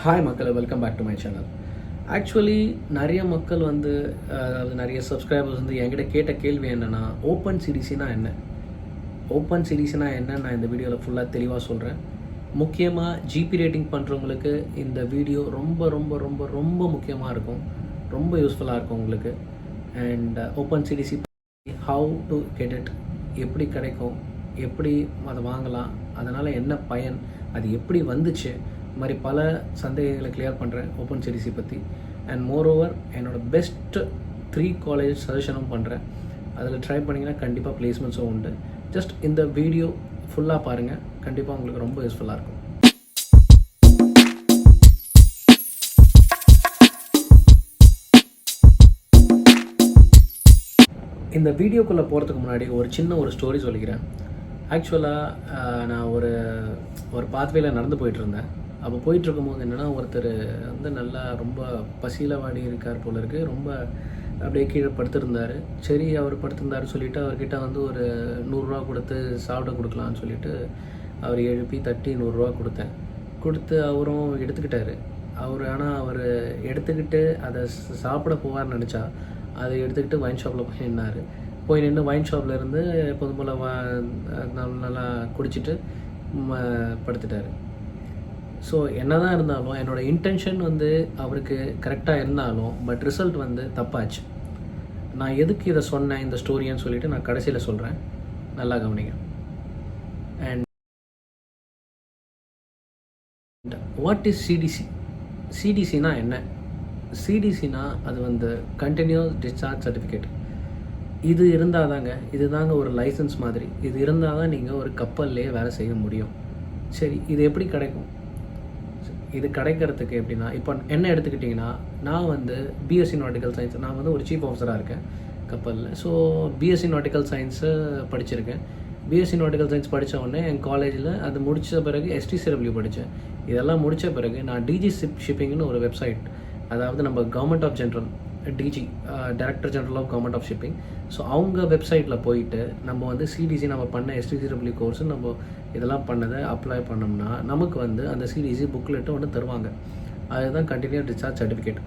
Hi மக்கள் welcome back to my channel actually நிறைய மக்கள் வந்து அதாவது நிறைய சப்ஸ்கிரைபர்ஸ் வந்து என்கிட்ட கேட்ட கேள்வி என்னென்னா ஓப்பன் சிடிசினா என்ன? ஓப்பன் சிடிசினா என்ன நான் இந்த வீடியோவில் ஃபுல்லாக தெளிவாக சொல்கிறேன் முக்கியமாக ஜிபி ரேட்டிங் பண்ணுறவங்களுக்கு இந்த வீடியோ ரொம்ப ரொம்ப ரொம்ப ரொம்ப முக்கியமாக இருக்கும். ரொம்ப யூஸ்ஃபுல்லாக இருக்கும் உங்களுக்கு. And open CDC how to get it எப்படி கிடைக்கும் எப்படி அதை வாங்கலாம் அதனால் என்ன பயன் அது எப்படி வந்துச்சு இது மாதிரி பல சந்தேகங்களை கிளியர் பண்ணுறேன் ஓப்பன் சிடிசி பற்றி அண்ட் மோர் ஓவர் என்னோட பெஸ்ட்டு த்ரீ காலேஜ் சஜஷனும் பண்ணுறேன் அதில் ட்ரை பண்ணிங்கன்னா கண்டிப்பாக பிளேஸ்மெண்ட்ஸும் உண்டு. ஜஸ்ட் இந்த வீடியோ ஃபுல்லாக பாருங்கள் கண்டிப்பாக உங்களுக்கு ரொம்ப யூஸ்ஃபுல்லாக இருக்கும். இந்த வீடியோக்குள்ளே போகிறதுக்கு முன்னாடி ஒரு சின்ன ஒரு ஸ்டோரி சொல்லிக்கிறேன். ஆக்சுவலாக நான் ஒரு ஒரு பாத்வேல நடந்து போயிட்டு இருந்தேன். அப்போ போயிட்டு இருக்கும்போது என்னென்னா ஒருத்தர் வந்து நல்லா ரொம்ப பசியில் வாடி இருக்கார் போல இருக்கு. ரொம்ப அப்படியே கீழே படுத்திருந்தார். சரி அவர் படுத்திருந்தாரு சொல்லிட்டு அவர்கிட்ட வந்து ஒரு நூறுரூவா கொடுத்து சாப்பிட கொடுக்கலான்னு சொல்லிட்டு அவர் எழுப்பி தட்டி நூறுரூவா கொடுத்தேன். கொடுத்து அவரும் எடுத்துக்கிட்டாரு. அவர் ஆனால் அவர் எடுத்துக்கிட்டு அதை சாப்பிட போவார்னு நினச்சா அதை எடுத்துக்கிட்டு வைன் ஷாப்பில் போய் நின்னார். போய் நின்று வைன் ஷாப்பில் இருந்து எப்போதும் போல் வா நல்லா- நல்லா குடிச்சிட்டு ம, ஸோ என்னதான் இருந்தாலும் என்னோட இன்டென்ஷன் வந்து அவருக்கு கரெக்டாக இருந்தாலும் பட் ரிசல்ட் வந்து தப்பாச்சு. நான் எதுக்கு இதை சொன்னேன் இந்த ஸ்டோரின்னு சொல்லிட்டு நான் கடைசியில் சொல்கிறேன் நல்லா கவனிங்க. அண்ட் வாட் இஸ் சிடிசி சிடிசினா என்ன? சிடிசினா அது வந்து கண்டினியூஸ் டிஸ்சார்ஜ் சர்டிஃபிகேட் இது இருந்தால் தாங்க இது தாங்க ஒரு லைசன்ஸ் மாதிரி. இது இருந்தால் தான் நீங்கள் ஒரு கப்பல்லையே வேலை செய்ய முடியும். சரி இது எப்படி கிடைக்கும்? இது கிடைக்கிறதுக்கு எப்படின்னா இப்போ என்ன எடுத்துக்கிட்டிங்கன்னா நான் வந்து பிஎஸ்சி நாட்டிக்கல் சயின்ஸ் நான் வந்து ஒரு சீஃப் ஆஃபீஸராக இருக்கேன் கப்பலில். ஸோ பிஎஸ்சி நாட்டிக்கல் சயின்ஸு படிச்சிருக்கேன். பிஎஸ்சி நாட்டிக்கல் சயின்ஸ் படித்த உடனே என் காலேஜில் அது முடித்த பிறகு எஸ்டிசிடபிள்யூ படித்தேன் இதெல்லாம் முடித்த பிறகு நான் டிஜி ஷிப் ஷிப்பிங்னு ஒரு வெப்சைட் அதாவது நம்ம government of general DG director general of government of shipping so அவங்க வெப்சைட்டில் போயிட்டு நம்ம வந்து சிடிசி நம்ம பண்ண எஸ்டிசிடபிள்யூ கோர்ஸ் நம்ம இதெல்லாம் பண்ணதை அப்ளை பண்ணோம்னா நமக்கு வந்து அந்த சிடிசி புக்லெட்டு ஒன்று தருவாங்க. அதுதான் கண்டினியூ டிஸ்சார்ஜ் சர்டிஃபிகேட்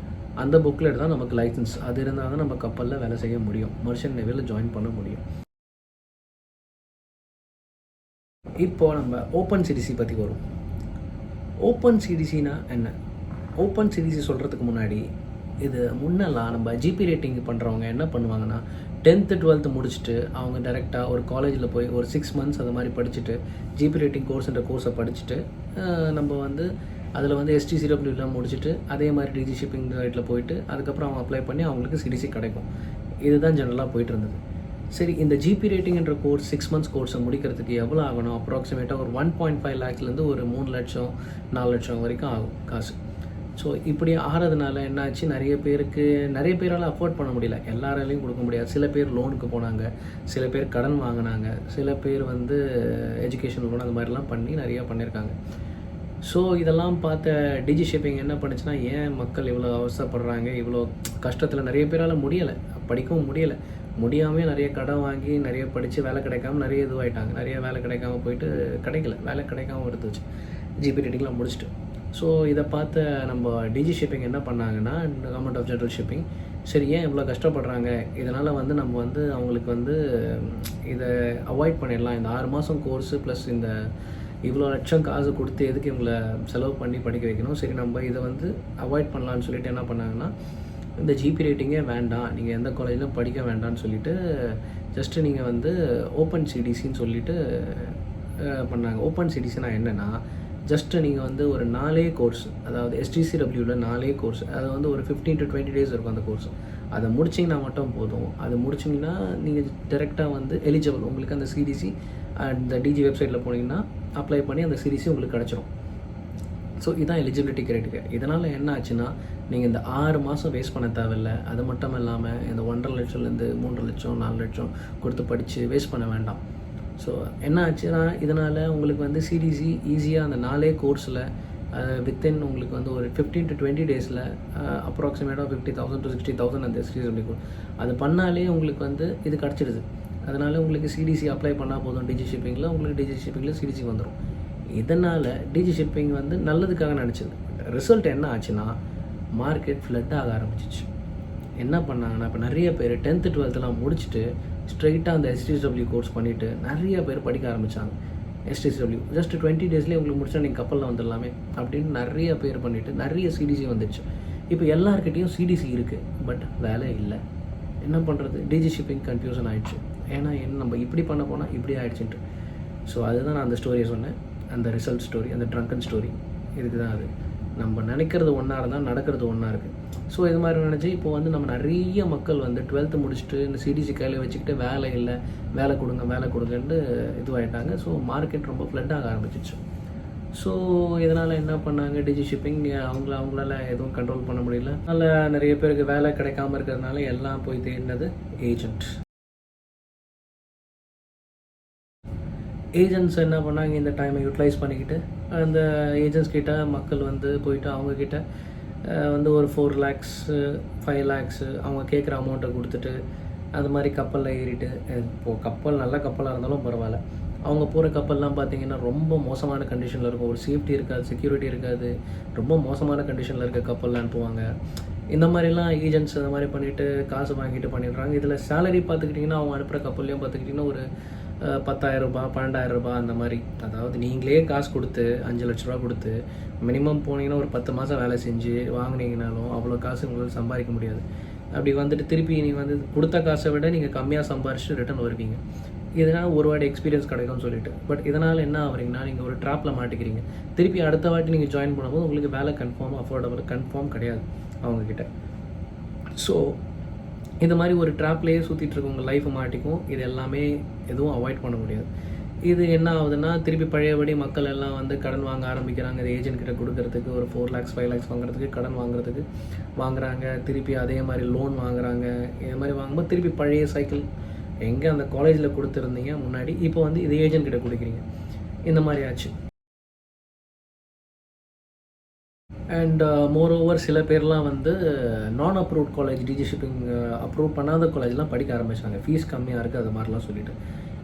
அந்த புக்லெட் தான் நமக்கு லைசன்ஸ் அது இருந்தால் தான் நம்ம கப்பலில் வேலை செய்ய முடியும். மர்ஷன் நேவியில் ஜாயின் பண்ண முடியும். இப்போ நம்ம ஓப்பன் சிடிசி பற்றி வரும். ஓப்பன் சிடிசினா என்ன? ஓப்பன் சிடிசி சொல்கிறதுக்கு முன்னாடி இது முன்னெல்லாம் நம்ம ஜிபி ரேட்டிங் பண்ணுறவங்க என்ன பண்ணுவாங்கன்னா டென்த்து டுவெல்த்து முடிச்சுட்டு அவங்க டேரெக்டாக ஒரு காலேஜில் போய் ஒரு சிக்ஸ் மந்த்ஸ் அது மாதிரி படிச்சுட்டு ஜிபி ரேட்டிங் கோர்ஸ்ன்ற கோர்ஸை படிச்சுட்டு நம்ம வந்து அதில் வந்து எஸ்டிசிடபிள்யூலாம் முடிச்சுட்டு அதே மாதிரி டிஜி ஷிப்பிங் ரேட்டில் போயிட்டு அதுக்கப்புறம் அவங்க அப்ளை பண்ணி அவங்களுக்கு சிடிசி கிடைக்கும். இதுதான் ஜெனரலாக போயிட்டு இருந்தது. சரி இந்த ஜிபி ரேட்டிங்ன்ற கோர்ஸ் சிக்ஸ் மந்த்ஸ் கோர்ஸை முடிக்கிறதுக்கு எவ்வளோ ஆகணும்? அப்ராக்சிமேட்டாக ஒரு ஒன் பாயிண்ட் ஃபைவ் லேக்ஸ்லேருந்து ஒரு மூணு லட்சம் நாலு லட்சம் வரைக்கும் ஆகும் காசு. ஸோ இப்படி ஆகிறதுனால என்னாச்சு? நிறைய பேருக்கு நிறைய பேரால் அஃபோர்ட் பண்ண முடியல. எல்லாராலையும் கொடுக்க முடியாது. சில பேர் லோனுக்கு போனாங்க. சில பேர் கடன் வாங்கினாங்க. சில பேர் வந்து எஜுகேஷன் லோன் அந்த மாதிரிலாம் பண்ணி நிறையா பண்ணியிருக்காங்க. ஸோ இதெல்லாம் பார்த்த டிஜி ஷிப்பிங் என்ன பண்ணுச்சுன்னா ஏன் மக்கள் இவ்வளோ அவசரப்படுறாங்க? இவ்வளோ கஷ்டத்தில் நிறைய பேரால் முடியலை. படிக்கவும் முடியலை. முடியாமே நிறைய கடன் வாங்கி நிறைய படித்து வேலை கிடைக்காம நிறைய இதுவாகிட்டாங்க நிறைய வேலை கிடைக்காம போயிட்டு கிடைக்கல. வேலை கிடைக்காம இருந்துச்சு ஜிபி ரேட்டிங்லாம் முடிச்சுட்டு. ஸோ இதை பார்த்த நம்ம டிஜி ஷிப்பிங் என்ன பண்ணாங்கன்னா கவர்மெண்ட் ஆஃப் ஜென்ரல் ஷிப்பிங் சரி ஏன் இவ்வளோ கஷ்டப்படுறாங்க? இதனால் வந்து நம்ம வந்து அவங்களுக்கு வந்து இதை அவாய்ட் பண்ணிடலாம். இந்த ஆறு மாதம் கோர்ஸு ப்ளஸ் இந்த இவ்வளோ லட்சம் காசு கொடுத்து எதுக்கு இவங்களை செலவு பண்ணி படிக்க வைக்கணும்? சரி நம்ம இதை வந்து அவாய்ட் பண்ணலான்னு சொல்லிட்டு என்ன பண்ணாங்கன்னா இந்த ஜிபி ரேட்டிங்கே வேண்டாம். நீங்கள் எந்த காலேஜிலும் படிக்க வேண்டாம்னு சொல்லிட்டு ஜஸ்ட்டு நீங்கள் வந்து ஓப்பன் சிடிசின்னு சொல்லிட்டு பண்ணாங்க. ஓப்பன் சிடிசினா என்னென்னா ஜஸ்ட்டு நீங்கள் வந்து ஒரு நாலே கோர்ஸ் அதாவது எஸ்டிசிடபிள்யூவில் நாலே கோர்ஸ் அது வந்து ஒரு ஃபிஃப்டீன் டு டுவெண்ட்டி டேஸ் இருக்கும் அந்த கோர்ஸ் அதை முடிச்சிங்கன்னா மட்டும் போதும். அது முடிச்சிங்கன்னா நீங்கள் டேரெக்டாக வந்து எலிஜிபிள் உங்களுக்கு அந்த சிடிசி அந்த டிஜி வெப்சைட்டில் போனீங்கன்னா அப்ளை பண்ணி அந்த சிடிசி உங்களுக்கு கிடச்சிரும். ஸோ இதான் எலிஜிபிலிட்டி கிரைட்டீரியா இதனால் என்ன ஆச்சுன்னா நீங்கள் இந்த ஆறு மாதம் வேஸ்ட் பண்ண தேவையில்ல. அது மட்டும் இல்லாமல் இந்த ஒன்றரை லட்சம்லேருந்து மூன்றரை லட்சம் நாலு லட்சம் கொடுத்து படித்து வேஸ்ட் பண்ண வேண்டாம். ஸோ என்ன ஆச்சுன்னா இதனால் உங்களுக்கு வந்து சிடிசி ஈஸியாக அந்த நாலே கோர்ஸில் வித்தின் உங்களுக்கு வந்து ஒரு ஃபிஃப்டீன் டு டுவெண்ட்டி டேஸில் அப்ராக்சிமேட்டாக fifty thousand to sixty thousand அந்த சிடிசி அது பண்ணாலே உங்களுக்கு வந்து இது கிடச்சிடுது அதனால் உங்களுக்கு சிடிசி அப்ளை பண்ணால் போதும். டிஜி ஷிப்பிங்கில் உங்களுக்கு டிஜி ஷிப்பிங்கில் சிடிசி வந்துடும் இதனால் டிஜி ஷிப்பிங் வந்து நல்லதுக்காக நினச்சது ரிசல்ட் என்ன ஆச்சுன்னா மார்க்கெட் ஃப்ளட் ஆக ஆரம்பிச்சிச்சு. என்ன பண்ணாங்கன்னா இப்போ நிறைய பேர் டென்த்து டுவெல்த்தெலாம் முடிச்சுட்டு ஸ்ட்ரைட்டாக அந்த எஸ்டிடபிள்யூ கோர்ஸ் பண்ணிவிட்டு நிறைய பேர் படிக்க ஆரம்பித்தாங்க எஸ்டிடபிள்யூ ஜஸ்ட் டுவெண்ட்டி டேஸ்லேயே உங்களுக்கு முடிச்சா நீங்கள் கப்பலில் வந்துடலாமே அப்படின்னு நிறைய பேர் பண்ணிவிட்டு நிறைய சிடிசி வந்துடுச்சு இப்போ எல்லாருக்கிட்டேயும் சிடிசி இருக்குது பட் வேலை இல்லை. என்ன பண்ணுறது டிஜி ஷிப்பிங் கன்ஃபியூஷன் ஆகிடுச்சு ஏன்னா என்ன நம்ம இப்படி பண்ண போனால் இப்படி ஆகிடுச்சின்ட்டு ஸோ அதுதான் நான் அந்த ஸ்டோரியை சொன்னேன். அந்த ரிசல்ட் ஸ்டோரி அந்த ட்ரங்கன் ஸ்டோரி இதுக்கு தான் அது. நம்ம நினைக்கிறது ஒன்றா இருந்தால் நடக்கிறது ஒன்றா இருக்குது ஸோ இது மாதிரி நினச்சி இப்போ வந்து நம்ம நிறைய மக்கள் வந்து டுவெல்த்து முடிச்சுட்டு இந்த சிடிசி கையில் வச்சுக்கிட்டு வேலை இல்லை வேலை கொடுங்க வேலை கொடுங்கன்ட்டு இதுவாகிட்டாங்க ஸோ மார்க்கெட் ரொம்ப ஃப்ளட் ஆக ஆரம்பிச்சிச்சு. ஸோ இதனால் என்ன பண்ணாங்க? டிஜி ஷிப்பிங் அவங்கள அவங்களால எதுவும் கண்ட்ரோல் பண்ண முடியல. அதனால் நிறைய பேருக்கு வேலை கிடைக்காம இருக்கிறதுனால எல்லாம் போய் தேடினது ஏஜென்ட் ஏஜென்ட்ஸ் என்ன பண்ணாங்க? இந்த டைமை யூட்டிலைஸ் பண்ணிக்கிட்டு அந்த ஏஜென்ட்ஸ் கிட்ட மக்கள் வந்து போயிட்டு அவங்கக்கிட்ட வந்து ஒரு ஃபோர் லேக்ஸு ஃபைவ் லேக்ஸு அவங்க கேட்குற அமௌண்ட்டை கொடுத்துட்டு அது மாதிரி கப்பலில் ஏறிட்டு இப்போது கப்பல் நல்ல கப்பலாக இருந்தாலும் பரவாயில்ல. அவங்க போகிற கப்பல்லாம் பார்த்தீங்கன்னா ரொம்ப மோசமான கண்டிஷனில் இருக்கும். ஒரு சேஃப்டி இருக்காது செக்யூரிட்டி இருக்காது. ரொம்ப மோசமான கண்டிஷனில் இருக்க கப்பலில் அனுப்புவாங்க. இந்த மாதிரிலாம் ஏஜென்ட்ஸ் இந்த மாதிரி பண்ணிவிட்டு காசு வாங்கிட்டு பண்ணிடுறாங்க. இதில் சேலரி பார்த்துக்கிட்டிங்கன்னா அவங்க அனுப்புகிற கப்பல்லையும் பார்த்துக்கிட்டிங்கன்னா ஒரு அஹ், பத்தாயிரம் ரூபாய் பன்னெண்டாயிரம் ரூபாய் அந்த மாதிரி. அதாவது நீங்களே காசு கொடுத்து அஞ்சு லட்ச ரூபா கொடுத்து மினிமம் போனீங்கன்னா ஒரு பத்து மாதம் வேலை செஞ்சு வாங்கினீங்கனாலும் அவ்வளோ காசு உங்களால் சம்பாதிக்க முடியாது. அப்படி வந்துட்டு திருப்பி நீங்கள் வந்து கொடுத்த காசை விட நீங்கள் கம்மியாக சம்பாரிச்சுட்டு ரிட்டர்ன் வருவீங்க. இதனால் ஒரு வாட்டி எக்ஸ்பீரியன்ஸ் கிடைக்கும்னு சொல்லிட்டு. பட் இதனால் என்ன ஆகுறீங்கன்னா நீங்கள் ஒரு ட்ராப்பில் மாட்டிக்கிறீங்க. திருப்பி அடுத்த வாட்டி நீங்கள் ஜாயின் பண்ணும்போது உங்களுக்கு வேலை கன்ஃபார்ம் அஃபோர்டபுள் கன்ஃபார்ம் கிடையாது அவங்கக்கிட்ட ஸோ இந்த மாதிரி ஒரு ட்ராப்லேயே சுற்றிட்டு இருக்கவங்க லைஃப்பை மாட்டிக்கும். இது எல்லாமே எதுவும் அவாய்ட் பண்ண முடியாது. இது என்ன ஆகுதுன்னா திருப்பி பழையபடி மக்கள் எல்லாம் வந்து கடன் வாங்க ஆரம்பிக்கிறாங்க. இது ஏஜென்ட் கிட்ட கொடுக்கறதுக்கு ஒரு ஃபோர் லேக்ஸ் ஃபைவ் லேக்ஸ் வாங்குறதுக்கு கடன் வாங்குறதுக்கு வாங்குறாங்க. திருப்பி அதே மாதிரி லோன் வாங்குறாங்க. இது மாதிரி வாங்கும்போது திருப்பி பழைய சைக்கிள் எங்கே அந்த காலேஜில் கொடுத்துருந்தீங்க முன்னாடி இப்போ வந்து இது ஏஜென்ட் கிட்ட கொடுக்குறீங்க. இந்த மாதிரி ஆச்சு. அண்ட் மோர் ஓவர் சில பேர்லாம் வந்து non approved college DG shipping approve பண்ணாத காலேஜ்லாம் படிக்க ஆரம்பிச்சாங்க. ஃபீஸ் கம்மியாக இருக்குது அது மாதிரிலாம் சொல்லிட்டு.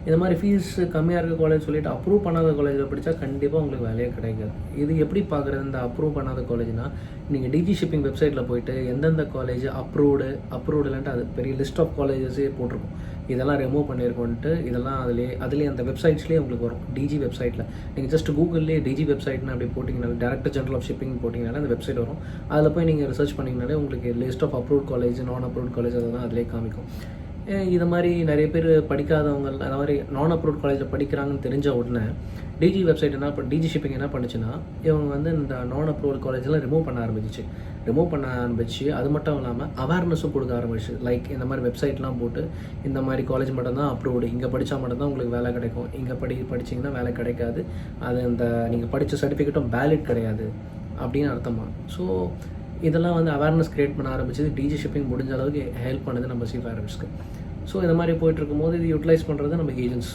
இந்த மாதிரி ஃபீஸ் கம்மியாக இருக்க காலேஜ் சொல்லிட்டு அப்ரூவ் பண்ணாத காலேஜில் படித்தா கண்டிப்பாக உங்களுக்கு வேலையே கிடைக்காது. இது எப்படி பார்க்குறது? இந்த அப்ரூவ் பண்ணாத காலேஜ்னால் நீங்கள் டிஜி ஷிப்பிங் வெப்சைட்டில் போயிட்டு எந்தெந்த காலேஜ் அப்ரூவ்டு அப்ரூவ்டு இல்லைன்ட்டு அது பெரிய லிஸ்ட் ஆஃப் காலேஜஸே போட்டிருக்கும். இதெல்லாம் ரிமூவ் பண்ணியிருக்கோன்ட்டு இதெல்லாம் அதிலே அதுலேயே அந்த வெப்சைட்ஸ்லேயே உங்களுக்கு வரும். டிஜி வெப்சைட்டில் நீங்கள் ஜஸ்ட் கூகுள்லேயே டிஜி வெப்சைட்னு அப்படி போட்டிங்கனாலே டேரக்டர் ஜென்ரல் ஆஃப் ஷிப்பிங் போட்டிங்கனாலே அந்த வெப்சைட் வரும். அதில் போய் நீங்கள் ரிசர்ச் பண்ணிங்கனாலே உங்களுக்கு list of approved college non approved college அதெல்லாம் அதிலே காமிக்கும். இது மாதிரி நிறைய பேர் படிக்காதவங்க அந்த மாதிரி நான் அப்ரூவ்ட் காலேஜில் படிக்கிறாங்கன்னு தெரிஞ்ச உடனே டிஜி வெப்சைட் என்ன இப்போ டிஜி ஷிப்பிங் என்ன பண்ணுச்சுன்னா இவங்க வந்து இந்த நான் அப்ரூவல் காலேஜெலாம் ரிமூவ் பண்ண ஆரம்பிச்சிச்சு. ரிமூவ் பண்ண ஆரம்பிச்சு அது மட்டும் இல்லாமல் அவேர்னஸும் கொடுக்க ஆரம்பிச்சு. லைக் இந்த மாதிரி வெப்சைட்லாம் போட்டு இந்த மாதிரி காலேஜ் மட்டும்தான் அப்ரூவ்டு இங்கே படித்தா மட்டும்தான் உங்களுக்கு வேலை கிடைக்கும். இங்கே படி படிச்சிங்கன்னா வேலை கிடைக்காது. அது அந்த நீங்கள் படித்த சர்டிஃபிகேட்டும் வேலிட் கிடையாது. அப்படின்னு அர்த்தமாக ஸோ இதெல்லாம் வந்து அவேர்னஸ் கிரியேட் பண்ண ஆரம்பிச்சது டிஜி ஷிப்பிங் முடிஞ்ச அளவுக்கு ஹெல்ப் பண்ணுது நம்ம சீஃப் ஆரம்பிச்சுக்கு ஸோ இந்த மாதிரி போயிட்டுருக்கும் போது இது யூட்டிலைஸ் பண்ணுறது நம்ம ஏஜென்ட்ஸ்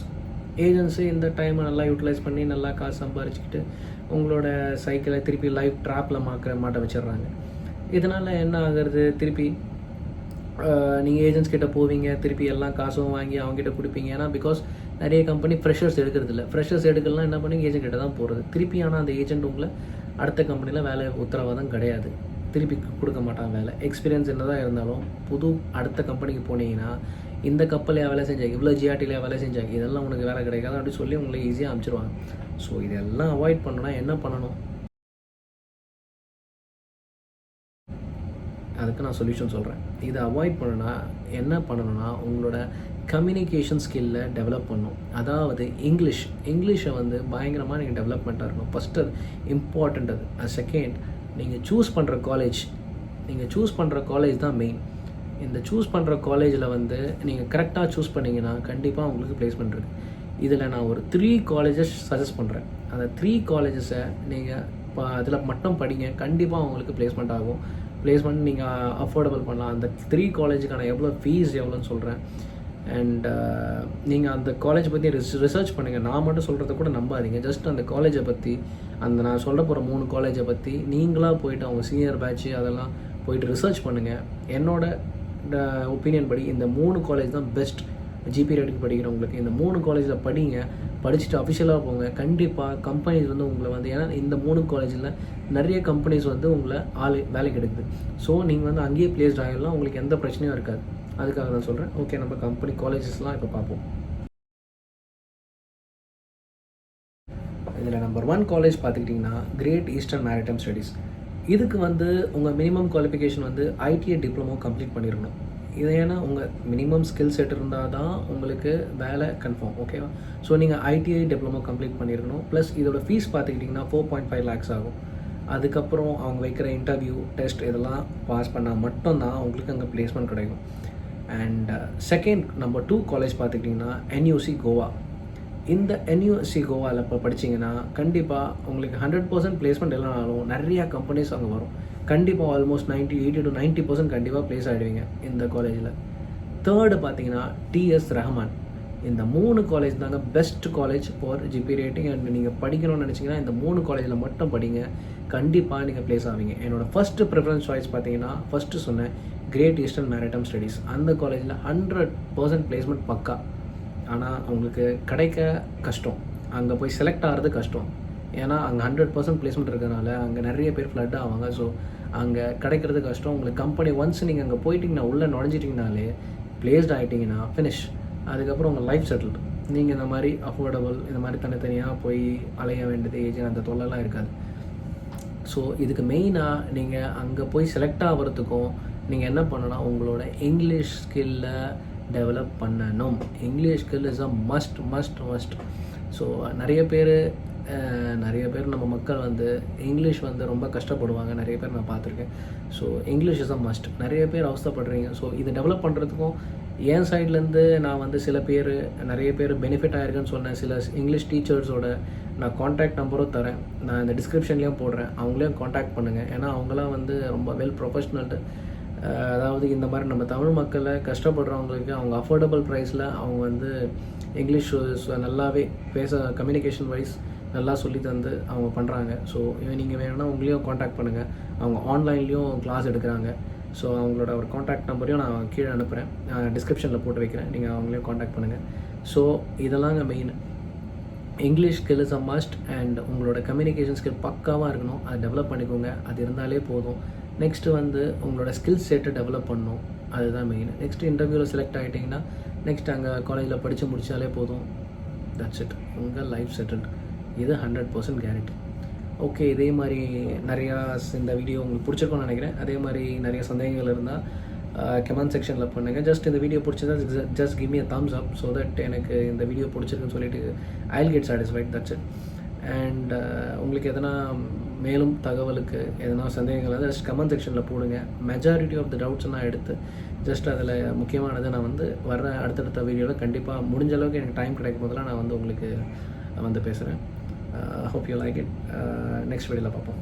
ஏஜென்ட்ஸு இந்த டைமை நல்லா யூட்டிலைஸ் பண்ணி நல்லா காசு சம்பாரிச்சுக்கிட்டு உங்களோட சைக்கிளை திருப்பி லைஃப் ட்ராப்பில் மாக்க மாட்ட வச்சிடுறாங்க. இதனால் என்ன ஆகுறது? திருப்பி நீங்கள் ஏஜென்ட்ஸ் கிட்ட போவீங்க திருப்பி எல்லாம் காசும் வாங்கி அவங்ககிட்ட கொடுப்பீங்க. ஏன்னா பிகாஸ் நிறைய கம்பெனி ஃப்ரெஷர்ஸ் எடுக்கிறது இல்லை. ஃப்ரெஷர்ஸ் எடுக்கலாம் என்ன பண்ணி ஏஜென்ட் கிட்ட தான் போகிறது திருப்பி ஆனால் அந்த ஏஜென்ட் உங்களை அடுத்த கம்பெனியில் வேலை உத்தரவாதம் கிடையாது. திருப்பி கொடுக்க மாட்டாங்க வேலை. எக்ஸ்பீரியன்ஸ் என்னதான் இருந்தாலும் புது அடுத்த கம்பெனிக்கு போனீங்கன்னா இந்த கப்பலையா வேலை செஞ்சாங்க இவ்வளோ ஜிஆர்டிலையா வேலை செஞ்சாங்க இதெல்லாம் உனக்கு வேலை கிடைக்காது அப்படின்னு சொல்லி உங்களை ஈஸியாக அமைச்சிருவாங்க. ஸோ இதெல்லாம் அவாய்ட் பண்ணணும்னா என்ன பண்ணணும்? அதுக்கு நான் சொல்யூஷன் சொல்கிறேன் இதை அவாய்ட் பண்ணணும்னா என்ன பண்ணணும்னா உங்களோட கம்யூனிகேஷன் ஸ்கில்ல டெவலப் பண்ணும் அதாவது இங்கிலீஷ் இங்கிலீஷை வந்து பயங்கரமாக நீங்கள் டெவலப்மெண்ட்டாக இருக்கணும். ஃபஸ்ட்டு அது இம்பார்ட்டண்ட் அது. அது செகண்ட் நீங்கள் சூஸ் பண்ணுற காலேஜ் நீங்கள் சூஸ் பண்ணுற காலேஜ் தான் மெயின் இந்த சூஸ் பண்ணுற காலேஜில் வந்து நீங்கள் கரெக்டாக சூஸ் பண்ணீங்கன்னா கண்டிப்பாக உங்களுக்கு பிளேஸ்மெண்ட் இருக்குது இதில் நான் ஒரு த்ரீ காலேஜஸ் சஜஸ்ட் பண்ணுறேன் அந்த த்ரீ காலேஜஸை நீங்கள் இப்போ அதில் மட்டும் படிங்க கண்டிப்பாக உங்களுக்கு பிளேஸ்மெண்ட் ஆகும். பிளேஸ்மெண்ட் நீங்கள் அஃபோர்டபுள் பண்ணலாம். அந்த த்ரீ காலேஜுக்கான எவ்வளோ ஃபீஸ் எவ்வளோன்னு சொல்கிறேன் அண்ட் uh, நீங்கள் அந்த காலேஜ் பற்றி ரிசர்ச் பண்ணுங்கள் நான் மட்டும் சொல்கிறத கூட நம்பாதீங்க. ஜஸ்ட் அந்த காலேஜை பற்றி அந்த நான் சொல்ல போகிற மூணு காலேஜை பற்றி நீங்களாக போயிட்டு அவங்க சீனியர் பேட்ச் அதெல்லாம் போயிட்டு ரிசர்ச் பண்ணுங்கள் என்னோட ஒப்பீனியன் படி இந்த மூணு காலேஜ் தான் பெஸ்ட் ஜிபி ரேட்டிங் படிக்கிறவங்களுக்கு. இந்த மூணு காலேஜில் படிங்க படிச்சுட்டு அஃபிஷியலாக போங்க. கண்டிப்பாக கம்பெனிஸ் வந்து உங்களை வந்து ஏன்னா இந்த மூணு காலேஜில் நிறைய கம்பெனிஸ் வந்து உங்களை ஆள் வேலைக்கு எடுக்குது. ஸோ நீங்கள் வந்து அங்கேயே பிளேஸ்ட் ஆகிடலாம் உங்களுக்கு எந்த பிரச்சனையும் இருக்காது. அதுக்காக தான் சொல்கிறேன் ஓகே நம்ம கம்பெனி காலேஜஸ்லாம் இப்போ பார்ப்போம். இதில் நம்பர் ஒன் காலேஜ் பார்த்துக்கிட்டிங்கன்னா கிரேட் ஈஸ்டர்ன் மேரிடைம் ஸ்டடீஸ் இதுக்கு வந்து உங்கள் மினிமம் குவாலிஃபிகேஷன் வந்து ஐடிஐ டிப்ளமோ கம்ப்ளீட் பண்ணியிருக்கணும் இது ஏன்னா உங்கள் மினிமம் ஸ்கில் செட் இருந்தால் தான் உங்களுக்கு வேலை கன்ஃபார்ம் ஓகேவா ஸோ நீங்கள் ஐடிஐ டிப்ளமோ கம்ப்ளீட் பண்ணியிருக்கணும் ப்ளஸ் இதோட ஃபீஸ் பார்த்துக்கிட்டிங்கன்னா ஃபோர் பாயிண்ட் ஃபைவ் லேக்ஸ் ஆகும். அதுக்கப்புறம் அவங்க வைக்கிற இன்டர்வியூ டெஸ்ட் இதெல்லாம் பாஸ் பண்ணால் மட்டும்தான் உங்களுக்கு அங்கே பிளேஸ்மெண்ட் கிடைக்கும். And second number two college பார்த்துக்கிட்டிங்கன்னா என்யூசி கோவா இந்த என்யூசி கோவாவில் இப்போ படிச்சிங்கன்னா கண்டிப்பாக உங்களுக்கு ஹண்ட்ரட் பர்சன்ட் பிளேஸ்மெண்ட் இல்லைனாலும் நிறையா கம்பெனிஸ் அங்கே வரும். கண்டிப்பாக almost ninety eighty to ninety percent கண்டிப்பாக ப்ளேஸ் ஆகிடுவீங்க இந்த காலேஜில் தேர்டு பார்த்தீங்கன்னா டிஎஸ் ரஹ்மான் இந்த மூணு காலேஜ் தாங்க best college for GP rating and நீங்கள் படிக்கணும்னு நினச்சிங்கன்னா இந்த மூணு காலேஜில் மட்டும் படிங்க. கண்டிப்பாக நீங்கள் ப்ளேஸ் ஆவீங்க. என்னோடய ஃபஸ்ட்டு ப்ரிஃபரன்ஸ் சாய்ஸ் பார்த்தீங்கன்னா ஃபஸ்ட்டு சொன்னேன் கிரேட் ஈஸ்டர்ன் மேரிடம் ஸ்டடீஸ் அந்த காலேஜில் ஹண்ட்ரட் பர்சன்ட் பிளேஸ்மெண்ட் பக்கா. ஆனால் அவங்களுக்கு கிடைக்க கஷ்டம். அங்கே போய் செலக்ட் ஆகிறது கஷ்டம். ஏன்னா அங்கே ஹண்ட்ரட் பர்சன்ட் பிளேஸ்மெண்ட் இருக்கிறதுனால அங்கே நிறைய பேர் ஃப்ளட் ஆவாங்க. ஸோ அங்கே கிடைக்கிறது கஷ்டம். உங்களுக்கு கம்பெனி ஒன்ஸ் நீங்கள் அங்கே போயிட்டீங்கன்னா உள்ளே நுழைஞ்சிட்டிங்கனாலே பிளேஸ்ட் ஆகிட்டிங்கன்னா ஃபினிஷ் அதுக்கப்புறம் உங்கள் லைஃப் செட்டில்டு நீங்கள் இந்த மாதிரி அஃபோர்டபுள் இந்த மாதிரி தனித்தனியாக போய் அலைய வேண்டியது ஏஜ் அந்த தொல்லைலாம் இருக்காது. ஸோ இதுக்கு மெயினாக நீங்கள் அங்கே போய் செலக்ட் ஆகிறதுக்கும் நீங்கள் என்ன பண்ணணும் உங்களோட இங்கிலீஷ் ஸ்கில்ல டெவலப் பண்ணணும். English skill is a must must must so நிறைய பேர் நிறைய பேர் நம்ம மக்கள் வந்து இங்கிலீஷ் வந்து ரொம்ப கஷ்டப்படுவாங்க. நிறைய பேர் நான் பார்த்துருக்கேன். So English is a must நிறைய பேர் அவஸ்தப்படுறீங்க. ஸோ இதை டெவலப் பண்ணுறதுக்கும் என் சைட்லேருந்து நான் வந்து சில பேர் நிறைய பேர் பெனிஃபிட் ஆயிருக்குன்னு சொன்னேன் சில இங்கிலீஷ் டீச்சர்ஸோட நான் காண்டாக்ட் நம்பரும் தரேன். நான் இந்த டிஸ்கிரிப்ஷன்லேயும் போடுறேன். அவங்களையும் காண்டாக்ட் பண்ணுங்கள் ஏன்னா அவங்களாம் வந்து ரொம்ப வெல் ப்ரொஃபஷ்னல்ட்டு அதாவது இந்த மாதிரி நம்ம தமிழ் மக்களை கஷ்டப்படுறவங்களுக்கு அவங்க அஃபோர்டபுள் ப்ரைஸில் அவங்க வந்து இங்கிலீஷ் நல்லாவே பேச கம்யூனிகேஷன் வைஸ் நல்லா சொல்லி தந்து அவங்க பண்ணுறாங்க ஸோ நீங்கள் வேணும்னா உங்களையும் காண்டாக்ட் பண்ணுங்கள் அவங்க ஆன்லைன்லேயும் கிளாஸ் எடுக்கிறாங்க. ஸோ அவங்களோட ஒரு காண்டாக்ட் நம்பரையும் நான் கீழே அனுப்புகிறேன் டிஸ்கிரிப்ஷனில் போட்டு வைக்கிறேன். நீங்கள் அவங்களையும் காண்டாக்ட் பண்ணுங்கள் so இதெல்லாங்க main English skill is a must and உங்களோட கம்யூனிகேஷன் ஸ்கில் பக்காவாக இருக்கணும். அதை டெவலப் பண்ணிக்கோங்க. அது இருந்தாலே போதும். நெக்ஸ்ட்டு வந்து உங்களோட ஸ்கில் செட்டை டெவலப் பண்ணும். அதுதான் மெயின் நெக்ஸ்ட் இன்டர்வியூவில் செலக்ட் ஆகிட்டிங்கன்னா நெக்ஸ்ட் அங்கே காலேஜில் படித்து முடித்தாலே போதும். தட்ஸ் இட் உங்கள் லைஃப் செட்டில்ட் இது ஹண்ட்ரட் பர்சன்ட் கேரண்டி ஓகே இதே மாதிரி நிறையா இந்த வீடியோ உங்களுக்கு பிடிச்சிருக்கும்னு நினைக்கிறேன். அதே மாதிரி நிறைய சந்தேகங்கள் இருந்தால் கமெண்ட் செக்ஷனில் பண்ணுங்கள் ஜஸ்ட் இந்த வீடியோ பிடிச்சதா just give me a thumbs up so that எனக்கு இந்த வீடியோ பிடிச்சிருக்குன்னு சொல்லிட்டு I get satisfied that's it and உங்களுக்கு எதனா மேலும் தகவலுக்கு எதனா சந்தேகங்கள் வந்து ஜஸ்ட் கமெண்ட் செக்ஷனில் போடுங்க. மெஜாரிட்டி ஆஃப் த டவுட்ஸ் நான் எடுத்து ஜஸ்ட் அதில் முக்கியமானதை நான் வந்து வர்ற அடுத்தடுத்த வீடியோவில் கண்டிப்பாக முடிஞ்ச அளவுக்கு எனக்கு டைம் கிடைக்கும் போதெல்லாம் நான் வந்து உங்களுக்கு வந்து பேசுகிறேன் hope you like it next வீடியோவில் பார்ப்போம்.